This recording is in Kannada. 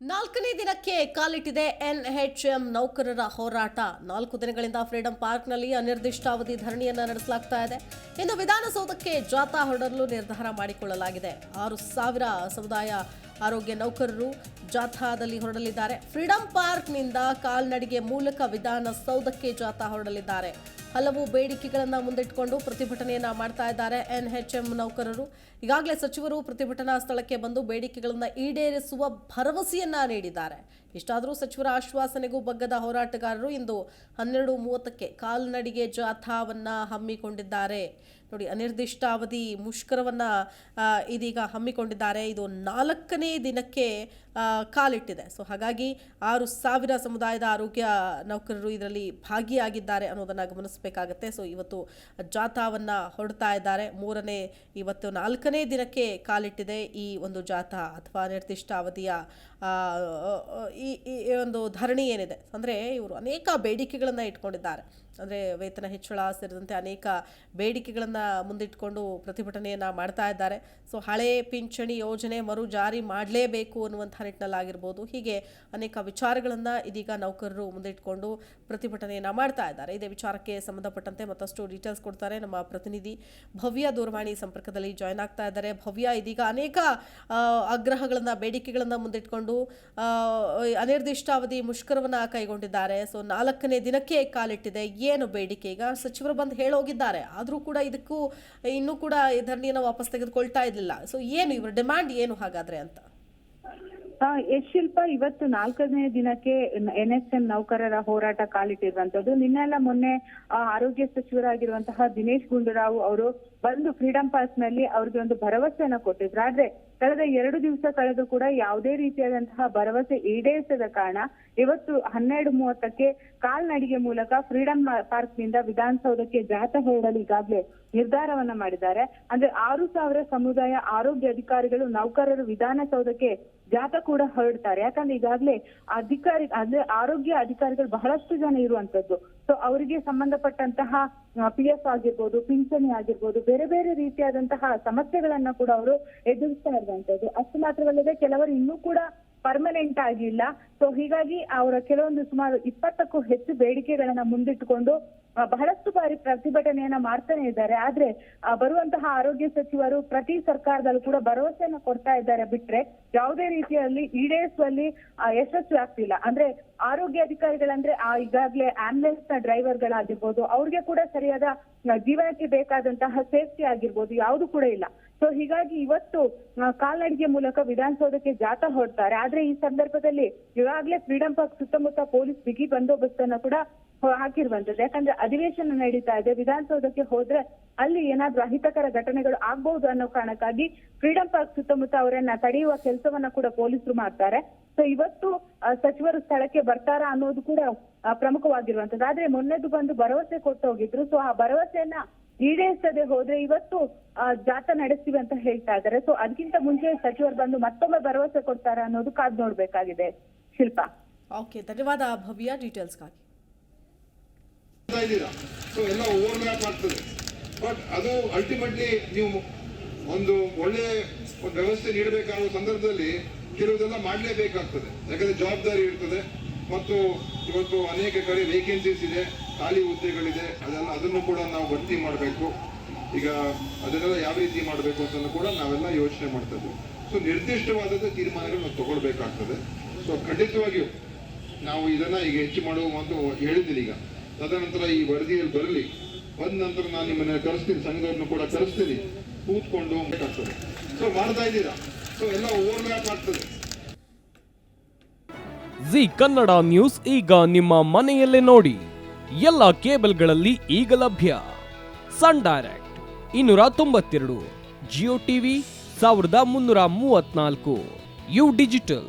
ನಾಲ್ಕನೇ ದಿನಕ್ಕೆ ಕಾಲಿಟ್ಟಿದೆ ಎನ್ಎಚ್ಎಂ ನೌಕರರ ಹೋರಾಟ. ನಾಲ್ಕು ದಿನಗಳಿಂದ ಫ್ರೀಡಂ ಪಾರ್ಕ್ನಲ್ಲಿ ಅನಿರ್ದಿಷ್ಟಾವಧಿ ಧರಣಿಯನ್ನು ನಡೆಸಲಾಗ್ತಾ ಇದೆ. ಇನ್ನು ವಿಧಾನಸೌಧಕ್ಕೆ ಜಾಥಾ ಹೊರಡಲು ನಿರ್ಧಾರ ಮಾಡಿಕೊಳ್ಳಲಾಗಿದೆ. ಆರು ಸಾವಿರ ಸಮುದಾಯ ಆರೋಗ್ಯ ನೌಕರರು ಜಾಥಾದಲ್ಲಿ ಹೊರಡಲಿದ್ದಾರೆ. ಫ್ರೀಡಂ ಪಾರ್ಕ್ನಿಂದ ಕಾಲ್ನಡಿಗೆ ಮೂಲಕ ವಿಧಾನಸೌಧಕ್ಕೆ ಜಾಥಾ ಹೊರಡಲಿದ್ದಾರೆ. ಹಲವು ಬೇಡಿಕೆಗಳನ್ನು ಮುಂದಿಟ್ಟುಕೊಂಡು ಪ್ರತಿಭಟನೆಯನ್ನು ಮಾಡ್ತಾ ಇದ್ದಾರೆ ಎನ್ಎಚ್ಎಂ ನೌಕರರು. ಈಗಾಗಲೇ ಸಚಿವರು ಪ್ರತಿಭಟನಾ ಸ್ಥಳಕ್ಕೆ ಬಂದು ಬೇಡಿಕೆಗಳನ್ನು ಈಡೇರಿಸುವ ಭರವಸೆಯನ್ನ ನೀಡಿದ್ದಾರೆ. ಇಷ್ಟಾದರೂ ಸಚಿವರ ಆಶ್ವಾಸನೆಗೂ ಬಗ್ಗದ ಹೋರಾಟಗಾರರು ಇಂದು ಹನ್ನೆರಡು ಮೂವತ್ತಕ್ಕೆ ಕಾಲ್ನಡಿಗೆ ಜಾಥಾವನ್ನ ಹಮ್ಮಿಕೊಂಡಿದ್ದಾರೆ. ನೋಡಿ, ಅನಿರ್ದಿಷ್ಟಾವಧಿ ಮುಷ್ಕರವನ್ನ ಇದೀಗ ಹಮ್ಮಿಕೊಂಡಿದ್ದಾರೆ. ಇದು ನಾಲ್ಕನೇ ದಿನಕ್ಕೆ ಆ, ಕಾಲಿಟ್ಟಿದೆ. ಸೊ ಹಾಗಾಗಿ ಆರು ಸಾವಿರ ಸಮುದಾಯದ ಆರೋಗ್ಯ ನೌಕರರು ಇದರಲ್ಲಿ ಭಾಗಿಯಾಗಿದ್ದಾರೆ ಅನ್ನೋದನ್ನು ಗಮನಿಸಬೇಕಾಗತ್ತೆ. ಸೊ ಇವತ್ತು ಜಾಥಾವನ್ನು ಹೊರಡ್ತಾ ಇದ್ದಾರೆ. ಮೂರನೇ ಇವತ್ತು ನಾಲ್ಕನೇ ದಿನಕ್ಕೆ ಕಾಲಿಟ್ಟಿದೆ ಈ ಒಂದು ಜಾಥಾ ಅಥವಾ ನಿರ್ದಿಷ್ಟ ಅವಧಿಯ ಈ ಒಂದು ಧರಣಿ ಏನಿದೆ. ಅಂದರೆ ಇವರು ಅನೇಕ ಬೇಡಿಕೆಗಳನ್ನು ಇಟ್ಕೊಂಡಿದ್ದಾರೆ. ಅಂದರೆ ವೇತನ ಹೆಚ್ಚಳ ಸೇರಿದಂತೆ ಅನೇಕ ಬೇಡಿಕೆಗಳನ್ನು ಮುಂದಿಟ್ಟುಕೊಂಡು ಪ್ರತಿಭಟನೆಯನ್ನು ಮಾಡ್ತಾ ಇದ್ದಾರೆ. ಸೊ ಹಳೆ ಪಿಂಚಣಿ ಯೋಜನೆ ಮರು ಜಾರಿ ಮಾಡಲೇಬೇಕು ಅನ್ನುವಂಥ ನಿಟ್ಟಿನಲ್ಲಾಗಿರ್ಬೋದು ಹೀಗೆ ಅನೇಕ ವಿಚಾರಗಳನ್ನು ಇದೀಗ ನೌಕರರು ಮುಂದಿಟ್ಟುಕೊಂಡು ಪ್ರತಿಭಟನೆಯನ್ನು ಮಾಡ್ತಾ ಇದ್ದಾರೆ. ಇದೇ ವಿಚಾರಕ್ಕೆ ಸಂಬಂಧಪಟ್ಟಂತೆ ಮತ್ತಷ್ಟು ಡೀಟೇಲ್ಸ್ ಕೊಡ್ತಾರೆ ನಮ್ಮ ಪ್ರತಿನಿಧಿ ಭವ್ಯ ದೂರವಾಣಿ ಸಂಪರ್ಕದಲ್ಲಿ ಜಾಯ್ನ್ ಆಗ್ತಾ ಇದ್ದಾರೆ. ಭವ್ಯ, ಇದೀಗ ಅನೇಕ ಆಗ್ರಹಗಳನ್ನು, ಬೇಡಿಕೆಗಳನ್ನು ಮುಂದಿಟ್ಟುಕೊಂಡು ಅನಿರ್ದಿಷ್ಟಾವಧಿ ಮುಷ್ಕರವನ್ನು ಕೈಗೊಂಡಿದ್ದಾರೆ. ಸೊ ನಾಲ್ಕನೇ ದಿನಕ್ಕೆ ಕಾಲಿಟ್ಟಿದೆ. ಏನು ಬೇಡಿಕೆ? ಈಗ ಸಚಿವರು ಬಂದು ಹೇಳೋಗಿದ್ದಾರೆ. ಆದರೂ ಕೂಡ ಇದಕ್ಕೂ, ಇನ್ನೂ ಕೂಡ ಧರಣಿಯನ್ನು ವಾಪಸ್ ತೆಗೆದುಕೊಳ್ತಾ ಇರಲಿಲ್ಲ. ಸೊ ಏನು ಇವರ ಡಿಮ್ಯಾಂಡ್ ಏನು ಹಾಗಾದ್ರೆ ಅಂತ? ಎಸ್ ಶಿಲ್ಪ ಇವತ್ತು ನಾಲ್ಕನೇ ದಿನಕ್ಕೆ ಎನ್ ಎಸ್ ಎಂ ನೌಕರರ ಹೋರಾಟ ಕಾಲಿಟ್ಟಿರುವಂತದ್ದು ನಿನ್ನೆಲ್ಲ ಮೊನ್ನೆ ಆರೋಗ್ಯ ಸಚಿವರಾಗಿರುವಂತಹ ದಿನೇಶ್ ಗುಂಡೂರಾವ್ ಅವರು ಬಂದು ಫ್ರೀಡಂ ಪಾರ್ಕ್ನಲ್ಲಿ ಅವ್ರಿಗೆ ಒಂದು ಭರವಸೆಯನ್ನ ಕೊಟ್ಟಿದ್ರು. ಆದ್ರೆ ಕಳೆದ ಎರಡು ದಿವಸ ಕಳೆದು ಕೂಡ ಯಾವುದೇ ರೀತಿಯಾದಂತಹ ಭರವಸೆ ಈಡೇರಿಸದ ಕಾರಣ ಇವತ್ತು ಹನ್ನೆರಡು ಮೂವತ್ತಕ್ಕೆ ಕಾಲ್ನಡಿಗೆ ಮೂಲಕ ಫ್ರೀಡಂ ಪಾರ್ಕ್ನಿಂದ ವಿಧಾನಸೌಧಕ್ಕೆ ಜಾಥಾ ಹೊರಡಲು ಈಗಾಗಲೇ ನಿರ್ಧಾರವನ್ನ ಮಾಡಿದ್ದಾರೆ. ಅಂದ್ರೆ ಆರು ಸಾವಿರ ಸಮುದಾಯ ಆರೋಗ್ಯ ಅಧಿಕಾರಿಗಳು ನೌಕರರು ವಿಧಾನಸೌಧಕ್ಕೆ ಜಾಥಾ ಕೂಡ ಹೊರಡ್ತಾರೆ. ಯಾಕಂದ್ರೆ ಈಗಾಗಲೇ ಅಧಿಕಾರಿ, ಅಂದ್ರೆ ಆರೋಗ್ಯ ಅಧಿಕಾರಿಗಳು ಬಹಳಷ್ಟು ಜನ ಇರುವಂತದ್ದು. ಸೊ ಅವರಿಗೆ ಸಂಬಂಧಪಟ್ಟಂತಹ ಪಿ ಎಫ್ ಆಗಿರ್ಬೋದು, ಪಿಂಚಣಿ ಆಗಿರ್ಬೋದು, ಬೇರೆ ಬೇರೆ ರೀತಿಯಾದಂತಹ ಸಮಸ್ಯೆಗಳನ್ನ ಕೂಡ ಅವರು ಎದುರಿಸ್ತಾ ಇರುವಂತದ್ದು. ಅಷ್ಟು ಮಾತ್ರವಲ್ಲದೆ ಕೆಲವರು ಇನ್ನೂ ಕೂಡ ಪರ್ಮನೆಂಟ್ ಆಗಿಲ್ಲ. ಸೊ ಹೀಗಾಗಿ ಅವರ ಕೆಲವೊಂದು ಸುಮಾರು ಇಪ್ಪತ್ತಕ್ಕೂ ಹೆಚ್ಚು ಬೇಡಿಕೆಗಳನ್ನ ಮುಂದಿಟ್ಟುಕೊಂಡು ಬಹಳಷ್ಟು ಬಾರಿ ಪ್ರತಿಭಟನೆಯನ್ನ ಮಾಡ್ತಾನೆ ಇದ್ದಾರೆ. ಆದ್ರೆ ಬರುವಂತಹ ಆರೋಗ್ಯ ಸಚಿವರು ಪ್ರತಿ ಸರ್ಕಾರದಲ್ಲೂ ಕೂಡ ಭರವಸೆಯನ್ನ ಕೊಡ್ತಾ ಇದ್ದಾರೆ ಬಿಟ್ರೆ ಯಾವುದೇ ರೀತಿಯಲ್ಲಿ ಈಡೇರಿಸುವಲ್ಲಿ ಯಶಸ್ವಿ ಆಗ್ತಿಲ್ಲ. ಅಂದ್ರೆ, ಆರೋಗ್ಯ ಅಧಿಕಾರಿಗಳಂದ್ರೆ, ಆ, ಈಗಾಗಲೇ ಆಂಬ್ಯುಲೆನ್ಸ್ನ ಡ್ರೈವರ್ ಗಳಾಗಿರ್ಬೋದು ಅವ್ರಿಗೆ ಕೂಡ ಸರಿಯಾದ ಜೀವನಕ್ಕೆ ಬೇಕಾದಂತಹ ಸೇಫ್ಟಿ ಆಗಿರ್ಬೋದು, ಯಾವುದು ಕೂಡ ಇಲ್ಲ. ಸೊ ಹೀಗಾಗಿ ಇವತ್ತು ಕಾಲ್ನಡಿಗೆ ಮೂಲಕ ವಿಧಾನಸೌಧಕ್ಕೆ ಜಾಥಾ ಹೊರಡ್ತಾರೆ. ಆದ್ರೆ, ಈ ಸಂದರ್ಭದಲ್ಲಿ ಈಗಾಗಲೇ ಫ್ರೀಡಂ ಪಾರ್ಕ್ ಸುತ್ತಮುತ್ತ ಪೊಲೀಸ್ ಬಿಗಿ ಬಂದೋಬಸ್ತ್ ಅನ್ನ ಕೂಡ ಹಾಕಿರುವಂತದ್ದು. ಯಾಕಂದ್ರೆ ಅಧಿವೇಶನ ನಡೀತಾ ಇದೆ. ವಿಧಾನಸೌಧಕ್ಕೆ ಹೋದ್ರೆ ಅಲ್ಲಿ ಏನಾದ್ರೂ ಅಹಿತಕರ ಘಟನೆಗಳು ಆಗ್ಬಹುದು ಅನ್ನೋ ಕಾರಣಕ್ಕಾಗಿ ಫ್ರೀಡಂ ಪಾರ್ಕ್ ಸುತ್ತಮುತ್ತ ಅವರನ್ನ ತಡೆಯುವ ಕೆಲಸವನ್ನ ಕೂಡ ಪೊಲೀಸರು ಮಾಡ್ತಾರೆ. ಸೊ ಇವತ್ತು ಸಚಿವರು ಸ್ಥಳಕ್ಕೆ ಬರ್ತಾರಾ ಅನ್ನೋದು ಕೂಡ ಪ್ರಮುಖವಾಗಿರುವಂತದ್ದು. ಆದ್ರೆ ಮೊನ್ನೆದು ಬಂದು ಭರವಸೆ ಕೊಟ್ಟು ಹೋಗಿದ್ರು. ಸೊ ಆ ಭರವಸೆಯನ್ನ ಈಡೇರಿಸದೆ ಹೋದ್ರೆ ಇವತ್ತು ಜಾಥಾ ನಡೆಸ್ತೀವಿ ಅಂತ ಹೇಳ್ತಾ ಇದ್ದಾರೆ. ಸೊ ಅದಕ್ಕಿಂತ ಮುಂಚೆ ಸಚಿವರು ಬಂದು ಮತ್ತೊಮ್ಮೆ ಭರವಸೆ ಕೊಡ್ತಾರ ಅನ್ನೋದು ಕಾದ್ ನೋಡ್ಬೇಕಾಗಿದೆ. ಶಿಲ್ಪ. ಓಕೆ ಧನ್ಯವಾದ ಭವ್ಯ ಡೀಟೇಲ್ಸ್ಗಾಗಿ ಸೊ ಎಲ್ಲ ಓವರ್ಲ್ಯಾಪ್ ಆಗ್ತದೆ. ಬಟ್ ಅದು ಅಲ್ಟಿಮೇಟ್ಲಿ ನೀವು ಒಂದು ಒಳ್ಳೆ ಒಂದು ವ್ಯವಸ್ಥೆ ನೀಡಬೇಕಾದ ಸಂದರ್ಭದಲ್ಲಿ ಕೆಲವುದೆಲ್ಲ ಮಾಡಲೇಬೇಕಾಗ್ತದೆ. ಯಾಕಂದ್ರೆ ಜವಾಬ್ದಾರಿ ಇರ್ತದೆ. ಮತ್ತು ಇವತ್ತು ಅನೇಕ ಕಡೆ ವೇಕೆನ್ಸೀಸ್ ಇದೆ ಖಾಲಿ ಹುದ್ದೆಗಳಿದೆ. ಅದೆಲ್ಲ ಅದನ್ನು ಕೂಡ ನಾವು ಭರ್ತಿ ಮಾಡಬೇಕು. ಈಗ ಅದನ್ನೆಲ್ಲ ಯಾವ ರೀತಿ ಮಾಡಬೇಕು ಅಂತ ಕೂಡ ನಾವೆಲ್ಲ ಯೋಚನೆ ಮಾಡ್ತಾ ಇದ್ದೀವಿ. ಸೊ ನಿರ್ದಿಷ್ಟವಾದ ತೀರ್ಮಾನಗಳು ನಾವು ತಗೊಳ್ಬೇಕಾಗ್ತದೆ. ಸೊ ಖಂಡಿತವಾಗಿಯೂ ನಾವು ಇದನ್ನ ಈಗ ಹೆಚ್ಚು ಮಾಡುವ ಮಾತು ಹೇಳಿದ್ದೀನಿ ಈಗ. ತದನಂತರ ಈ ವರದಿಯಲ್ಲಿ ಬರಲಿ. ಬಂದ ನಂತರ ನಾನು ನಿಮ್ಮನ್ನ ಕರೆಸ್ತೀನಿ ಸಂಘವನ್ನು ಕೂಡ ಕರೆಸ್ತೀನಿ. ಕೂತ್ಕೊಂಡು ಬೇಕಾಗ್ತದೆ ಸೊ ಮಾಡ್ತಾ ಇದ್ದೀರಾ? ಸೊ ಎಲ್ಲ ಓವರ್ಲ್ಯಾಪ್ ಆಗ್ತದೆ ಜಿ ಕನ್ನಡ ನ್ಯೂಸ್ ಈಗ ನಿಮ್ಮ ಮನೆಯಲ್ಲೇ ನೋಡಿ. ಎಲ್ಲ ಕೇಬಲ್ಗಳಲ್ಲಿ ಈಗ ಲಭ್ಯ. ಸನ್ ಡೈರೆಕ್ಟ್ ಇನ್ನೂರ ತೊಂಬತ್ತೆರಡು, ಜಿಯೋ ಟಿವಿ ಸಾವಿರದ ಮುನ್ನೂರ ಮೂವತ್ನಾಲ್ಕು ಯು ಡಿಜಿಟಲ್.